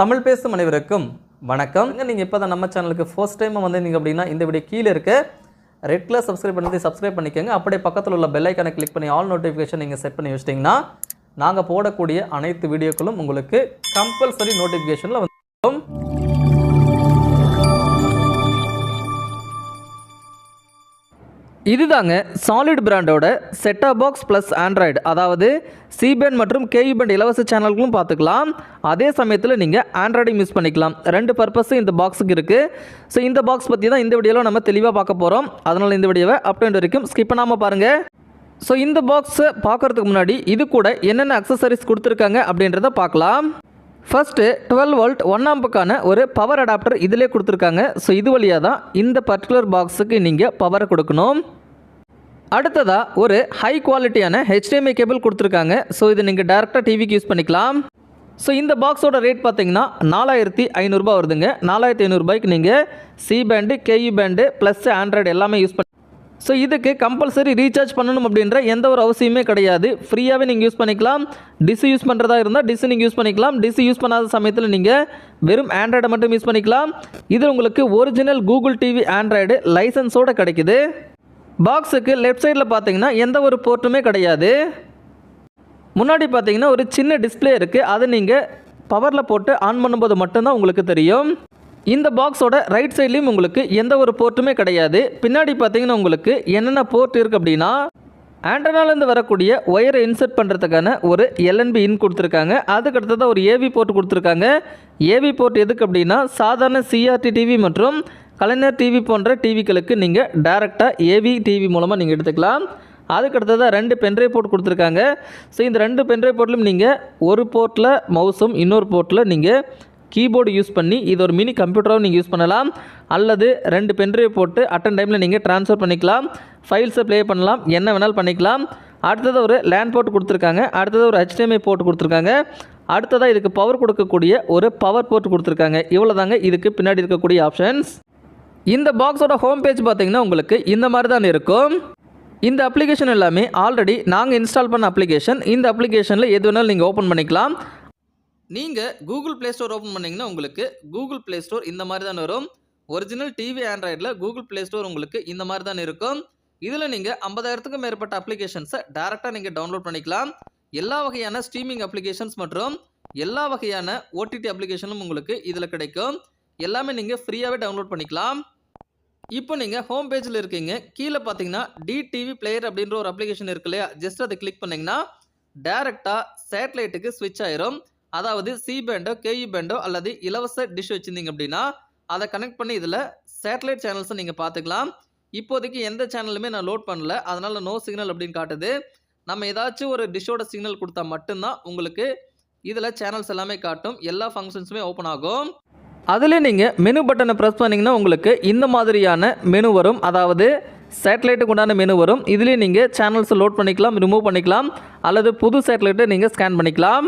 தமிழ் பேசும் அனைவருக்கும் வணக்கம். நீங்கள் இப்போ தான் நம்ம சேனலுக்கு ஃபர்ஸ்ட் டைம் வந்திருந்தீங்க அப்படின்னா இந்த வீடியோ கீழே இருக்க ரெட் கலர் சப்ஸ்கிரைப் பண்ணி சப்ஸ்கிரைப் பண்ணிக்கோங்க. அப்படியே பக்கத்தில் உள்ள பெல் ஐக்கானை கிளிக் பண்ணி ஆல் நோட்டிஃபிகேஷன் நீங்கள் செட் பண்ணி வச்சிட்டிங்கன்னா நாங்கள் போடக்கூடிய அனைத்து வீடியோக்களும் உங்களுக்கு கம்பல்சரி நோட்டிஃபிகேஷனில் வந்து இதுதாங்க சாலிட் பிராண்டோட செட்டா பாக்ஸ் ப்ளஸ் ஆண்ட்ராய்டு அதாவது சிபேன் மற்றும் கேஇபேண்ட் இலவச சேனல்களும் பார்த்துக்கலாம். அதே சமயத்தில் நீங்கள் ஆண்ட்ராய்டையும் யூஸ் பண்ணிக்கலாம். ரெண்டு பர்பஸும் இந்த பாக்ஸுக்கு இருக்குது ஸோ இந்த பாக்ஸ் பற்றி தான் இந்த வீடியோவில் நம்ம தெளிவாக பார்க்க போகிறோம் அதனால் இந்த வீடியோவை அப் டு வரைக்கும் ஸ்கிப் பண்ணாமல் பாருங்கள் ஸோ இந்த பாக்ஸை பார்க்குறதுக்கு முன்னாடி இது கூட என்னென்ன அக்சசரிஸ் கொடுத்துருக்காங்க அப்படின்றத பார்க்கலாம். ஃபஸ்ட்டு டுவெல் வோல்ட் ஒன் ஆம்புக்கான ஒரு பவர் அடாப்டர் இதிலே கொடுத்துருக்காங்க. ஸோ இது வழியாக தான் இந்த பர்டிகுலர் பாக்ஸுக்கு நீங்கள் பவரை கொடுக்கணும். அடுத்ததாக ஒரு ஹை குவாலிட்டியான ஹெச்டிஎம்ஐ கேபிள் கொடுத்துருக்காங்க. ஸோ இது நீங்கள் டேரெக்டாக டிவிக்கு யூஸ் பண்ணிக்கலாம். ஸோ இந்த பாக்ஸோட ரேட் பார்த்தீங்கன்னா நாலாயிரத்தி ஐநூறுரூபா வருதுங்க. நாலாயிரத்தி ஐநூறுரூபாய்க்கு நீங்கள் C band Ku band plus Android எல்லாமே யூஸ் பண்ணி ஸோ இதுக்கு கம்பல்சரி ரீசார்ஜ் பண்ணணும் அப்படின்ற எந்த ஒரு அவசியமே கிடையாது. ஃப்ரீயாகவே நீங்கள் யூஸ் பண்ணிக்கலாம். டிஸ் யூஸ் பண்ணுறதா இருந்தால் டிஸ்ஸு நீங்கள் யூஸ் பண்ணிக்கலாம். டிஸ் யூஸ் பண்ணாத சமயத்தில் நீங்கள் வெறும் ஆண்ட்ராய்டை மட்டும் யூஸ் பண்ணிக்கலாம். இது உங்களுக்கு ஒரிஜினல் கூகுள் டிவி ஆண்ட்ராய்டு லைசன்ஸோடு கிடைக்குது. பாக்ஸுக்கு லெஃப்ட் சைடில் பார்த்தீங்கன்னா எந்த ஒரு போர்ட்டுமே கிடையாது. முன்னாடி பார்த்தீங்கன்னா ஒரு சின்ன டிஸ்பிளே இருக்குது அதை நீங்கள் பவரில் போட்டு ஆன் பண்ணும்போது மட்டும்தான் உங்களுக்கு தெரியும். இந்த பாக்ஸோட ரைட் சைட்லேயும் உங்களுக்கு எந்த ஒரு போர்ட்டுமே கிடையாது. பின்னாடி பார்த்தீங்கன்னா உங்களுக்கு என்னென்ன போர்ட் இருக்குது அப்படின்னா ஆண்டனாலேருந்து வரக்கூடிய ஒயரை இன்சர்ட் பண்ணுறதுக்கான ஒரு எல்என்பி இன் கொடுத்துருக்காங்க. அதுக்கு அடுத்ததாக ஒரு ஏவி போர்ட் கொடுத்துருக்காங்க. ஏவி போர்ட் எதுக்கு அப்படின்னா சாதாரண சிஆர்டி டிவி மற்றும் கலைஞர் டிவி போன்ற டிவிகளுக்கு நீங்கள் டேரெக்டாக ஏவி டிவி மூலமாக நீங்கள் எடுத்துக்கலாம். அதுக்கு அடுத்ததாக ரெண்டு பென்ட்ரைவ் போர்ட் கொடுத்துருக்காங்க. ஸோ இந்த ரெண்டு பென்ட்ரைவ் போர்ட்லையும் நீங்கள் ஒரு போர்ட்டில் மவுஸும் இன்னொரு போர்ட்டில் நீங்கள் கீபோர்டு யூஸ் பண்ணி இது ஒரு மினி கம்ப்யூட்டராகவும் நீங்கள் யூஸ் பண்ணலாம். அல்லது ரெண்டு பென்ட்ரைவ் போட்டு அட்டன் டைமில் நீங்கள் ட்ரான்ஸ்ஃபர் பண்ணிக்கலாம். ஃபைல்ஸை ப்ளே பண்ணலாம். என்ன வேணாலும் பண்ணிக்கலாம். அடுத்ததாக ஒரு லேண்ட் போர்ட் கொடுத்துருக்காங்க. அடுத்தது ஒரு ஹெச்டிஎம்ஐ போர்ட் கொடுத்துருக்காங்க. அடுத்ததாக இதுக்கு பவர் கொடுக்கக்கூடிய ஒரு பவர் போர்ட் கொடுத்துருக்காங்க. இவ்வளோ தாங்க இதுக்கு பின்னாடி இருக்கக்கூடிய ஆப்ஷன்ஸ் இந்த பாக்ஸோட ஹோம் பேஜ் பார்த்தீங்கன்னா உங்களுக்கு இந்த மாதிரி தான் இருக்கும். இந்த அப்ளிகேஷன் எல்லாமே ஆல்ரெடி நாங்கள் இன்ஸ்டால் பண்ண அப்ளிகேஷன் இந்த அப்ளிகேஷனில் எது வேணாலும் நீங்கள் ஓப்பன் பண்ணிக்கலாம். நீங்கள் கூகுள் ப்ளே ஸ்டோர் ஓப்பன் பண்ணிங்கன்னா உங்களுக்கு கூகுள் ப்ளே ஸ்டோர் இந்த மாதிரி தான் வரும். ஒரிஜினல் டிவி ஆண்ட்ராய்டில் கூகுள் ப்ளே ஸ்டோர் உங்களுக்கு இந்த மாதிரி தான் இருக்கும். இதில் நீங்கள் ஐம்பதாயிரத்துக்கும் மேற்பட்ட அப்ளிகேஷன்ஸை டேரெக்டாக நீங்கள் டவுன்லோட் பண்ணிக்கலாம். எல்லா வகையான ஸ்ட்ரீமிங் அப்ளிகேஷன்ஸ் மற்றும் எல்லா வகையான ஓடிடி அப்ளிகேஷனும் உங்களுக்கு இதில் கிடைக்கும். எல்லாமே நீங்கள் ஃப்ரீயாகவே டவுன்லோட் பண்ணிக்கலாம். இப்போ நீங்கள் ஹோம் பேஜில் இருக்கீங்க. கீழே பார்த்தீங்கன்னா டிடிவி பிளேயர் அப்படின்ற ஒரு அப்ளிகேஷன் இருக்கு இல்லையா? ஜஸ்ட் அதை கிளிக் பண்ணிங்கன்னா டேரெக்டாக சேட்டலைட்டுக்கு ஸ்விட்ச் ஆயிரும். அதாவது சி பேண்டோ கேஇ பேண்டோ அல்லது இலவச டிஷ் வச்சுருந்தீங்க அப்படின்னா அதை கனெக்ட் பண்ணி இதில் சேட்டலைட் சேனல்ஸை நீங்கள் பார்த்துக்கலாம். இப்போதைக்கு எந்த சேனலுமே நான் லோட் பண்ணல. அதனால் நோ சிக்னல் அப்படின்னு காட்டுது. நம்ம ஏதாச்சும் ஒரு டிஷ்ஷோட சிக்னல் கொடுத்தா மட்டும்தான் உங்களுக்கு இதில் சேனல்ஸ் எல்லாமே காட்டும். எல்லா ஃபங்க்ஷன்ஸுமே ஓப்பன் ஆகும். அதில் நீங்கள் மெனு பட்டனை ப்ரெஸ் பண்ணிங்கன்னா உங்களுக்கு இந்த மாதிரியான மெனு வரும். அதாவது சேட்டலைட்டுக்கு உண்டான மெனு வரும். இதுலேயே நீங்கள் சேனல்ஸை லோட் பண்ணிக்கலாம் ரிமூவ் பண்ணிக்கலாம். அல்லது புது சேட்டலைட்டை நீங்கள் ஸ்கேன் பண்ணிக்கலாம்.